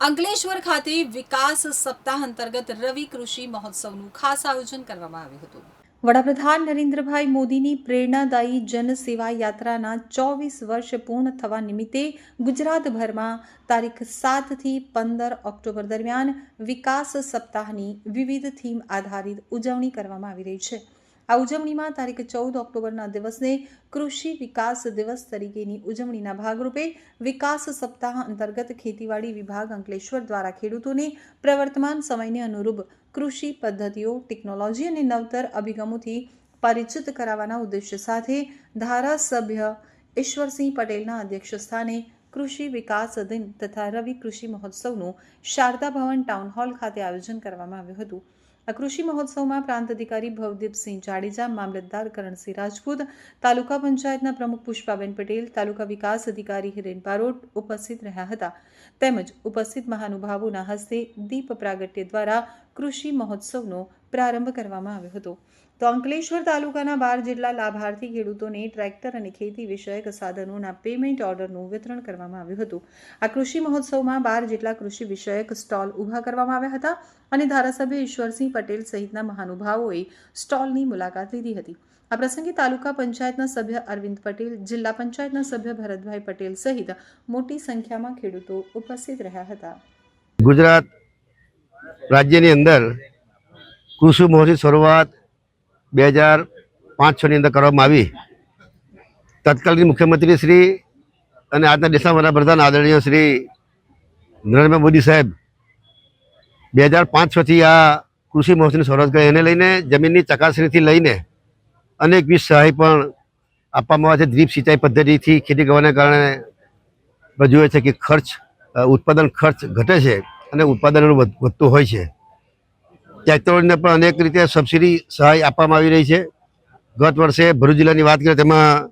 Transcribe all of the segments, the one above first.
અંકલેશ્વર ખાતે વિકાસ સપ્તાહ અંતર્ગત રવિ કૃષિ મહોત્સવનું ખાસ આયોજન કરવામાં આવ્યું હતું. વડાપ્રધાન નરેન્દ્રભાઈ મોદીની પ્રેરણાદાયી જનસેવા યાત્રાના ચોવીસ વર્ષ પૂર્ણ થવા નિમિત્તે ગુજરાતભરમાં તારીખ સાતથી પંદર ઓક્ટોબર દરમિયાન વિકાસ સપ્તાહની વિવિધ થીમ આધારિત ઉજવણી કરવામાં આવી રહી છે. આ ઉજવણીમાં તારીખ ચૌદ ઓક્ટોબરના દિવસને કૃષિ વિકાસ દિવસ તરીકેની ઉજવણીના ભાગરૂપે વિકાસ સપ્તાહ અંતર્ગત ખેતીવાડી વિભાગ અંકલેશ્વર દ્વારા ખેડૂતોને પ્રવર્તમાન સમયને અનુરૂપ કૃષિ પદ્ધતિઓ, ટેકનોલોજી અને નવતર અભિગમોથી પરિચિત કરાવવાના ઉદ્દેશ્ય સાથે ધારાસભ્ય ઈશ્વરસિંહ પટેલના અધ્યક્ષસ્થાને કૃષિ વિકાસ દિન તથા રવિ કૃષિ મહોત્સવનું શારદા ભવન ટાઉન હોલ ખાતે આયોજન કરવામાં આવ્યું હતું. આ કૃષિ મહોત્સવમાં પ્રાંત અધિકારી ભવદીપસિંહ જાડેજા, મામલતદાર કરણસિંહ રાજપૂત, તાલુકા પંચાયતના પ્રમુખ પુષ્પાબેન પટેલ, તાલુકા વિકાસ અધિકારી હિરેન બારોટ ઉપસ્થિત રહ્યા હતા. તેમજ ઉપસ્થિત મહાનુભાવોના હસ્તે દીપ પ્રાગટ્ય દ્વારા કૃષિ મહોત્સવનો પ્રારંભ કરવામાં આવ્યો હતો. તો અંકલેશ્વર તાલુકાના બાર જેટલા લાભાર્થી ખેડૂતોને ટ્રેક્ટર અને ખેતી વિષયક સાધનોના પેમેન્ટ ઓર્ડરનું વિતરણ કરવામાં આવ્યું હતું. આ કૃષિ મહોત્સવમાં બાર જેટલા કૃષિ વિષયક સ્ટોલ ઊભા કરવામાં આવ્યા હતા અને ધારાસભ્ય ઈશ્વરસિંહ પટેલ સહિતના મહાનુભાવોએ સ્ટોલની મુલાકાત લીધી હતી. આ પ્રસંગે તાલુકા પંચાયતના સભ્ય અરવિંદ પટેલ, જિલ્લા પંચાયતના સભ્ય ભરતભાઈ પટેલ સહિત મોટી સંખ્યામાં ખેડૂતો ઉપસ્થિત રહ્યા હતા. ગુજરાત રાજ્યની અંદર કૃષિ મહોત્સવ શરૂઆત બે હજાર પાંચ છની અંદર કરવામાં આવી. તત્કાલીન મુખ્યમંત્રી શ્રી અને આજના દેશના વડાપ્રધાન આદરણીય શ્રી નરેન્દ્રભાઈ મોદી સાહેબ બે હજાર પાંચ છથી આ કૃષિ મહોત્સવની શરૂઆત કરી. એને લઈને જમીનની ચકાસણીથી લઈને અનેક વિધ સહાય પણ આપવામાં આવે છે. દ્રીપ સિંચાઈ પદ્ધતિથી ખેતી કરવાને કારણે રજૂ છે કે ખર્ચ ઉત્પાદન ખર્ચ ઘટે છે અને ઉત્પાદન વધ- વધતું હોય છે. ટ્રેક્ટરોને પણ અનેક રીતે સબસિડી સહાય આપવામાં આવી રહી છે. ગત વર્ષે ભરૂચ જિલ્લાની વાત કરીએ તેમાં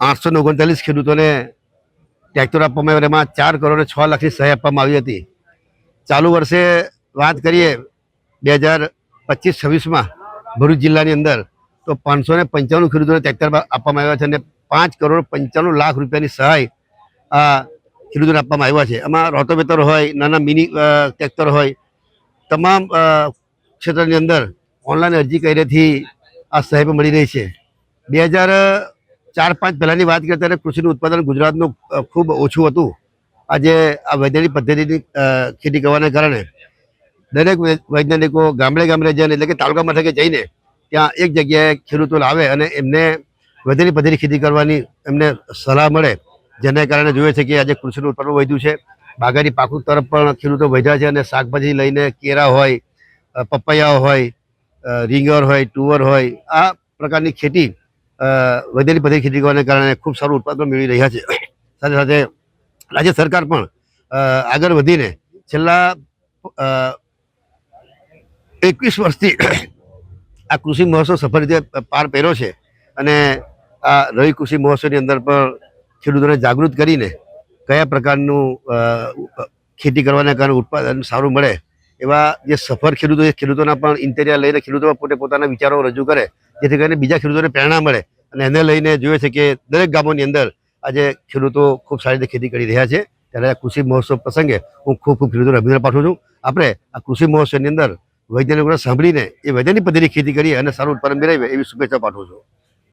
આઠસો ને ઓગણચાલીસ ખેડૂતોને ટ્રેક્ટર આપવામાં આવ્યા, એમાં ચાર કરોડ છ લાખની સહાય આપવામાં આવી હતી. ચાલુ વર્ષે વાત કરીએ, બે હજાર પચીસ છવ્વીસમાં ભરૂચ જિલ્લાની અંદર તો પાંચસો ને પંચાણું ખેડૂતોને ટ્રેક્ટર આપવામાં આવ્યા છે અને પાંચ કરોડ પંચાણું લાખ રૂપિયાની સહાય આ ખેડૂતોને આપવામાં આવ્યા છે. એમાં રોટોવેટર હોય, નાના મિની ટ્રેક્ટર હોય, તમામ ક્ષેત્રની અંદર ઓનલાઈન અરજી કર્યાથી આ સહાય મળી રહી છે. બે હજાર ચાર પાંચ પહેલાંની વાત કરીએ ત્યારે કૃષિનું ઉત્પાદન ગુજરાતનું ખૂબ ઓછું હતું. આજે આ વૈજ્ઞાનિક પદ્ધતિની ખેતી કરવાને કારણે દરેક વૈજ્ઞાનિકો ગામડે ગામડે જઈને એટલે કે તાલુકા મથકે જઈને ત્યાં એક જગ્યાએ ખેડૂતો લાવે અને એમને વૈજ્ઞાનિક પદ્ધતિ ખેતી કરવાની એમને સલાહ મળે. જેને કારણે જોઈએ છે કે આજે કૃષિનું ઉત્પાદન વધ્યું છે. બાગાયતી પાકું તરફ પણ ખેડૂતો વધ્યા છે અને શાકભાજી લઈને કેરા હોય અ, પપૈયા હોય રીંગર હોય ટુવર હોય આ પ્રકારની ખેતી વૈજ્ઞાનિક પદ્ધતિ ખેતી કરવાને કારણે ખૂબ સારું ઉત્પાદન મેળવી રહ્યા છે. સાથે સાથે રાજ્ય સરકાર પણ આગળ વધીને છેલ્લા એકવીસ વર્ષથી આ કૃષિ મહોત્સવ સફળ રીતે પાર પહેર્યો છે અને આ રવિ કૃષિ મહોત્સવની અંદર પણ ખેડૂતોને જાગૃત કરીને કયા પ્રકારનું ખેતી કરવાને કારણે ઉત્પાદન સારું મળે એવા જે સફર ખેડૂતો છે, ખેડૂતોના પણ ઇન્ટેરિયા લઈને ખેડૂતોમાં પોતે પોતાના વિચારો રજૂ કરે, જેથી કરીને બીજા ખેડૂતોને પ્રેરણા મળે. અને એને લઈને જોઈએ છે કે દરેક ગામોની અંદર આજે ખેડૂતો ખૂબ સારી રીતે ખેતી કરી રહ્યા છે. ત્યારે આ કૃષિ મહોત્સવ પ્રસંગે હું ખૂબ ખૂબ ખેડૂતોને અભિનંદન પાઠવું છું. આપણે આ કૃષિ મહોત્સવની અંદર વૈજ્ઞાનિકોને સાંભળીને એ વૈજ્ઞાનિક પદ્ધતિની ખેતી કરીએ અને સારું ઉત્પાદન મેળવીએ એવી શુભેચ્છા પાઠવું છું.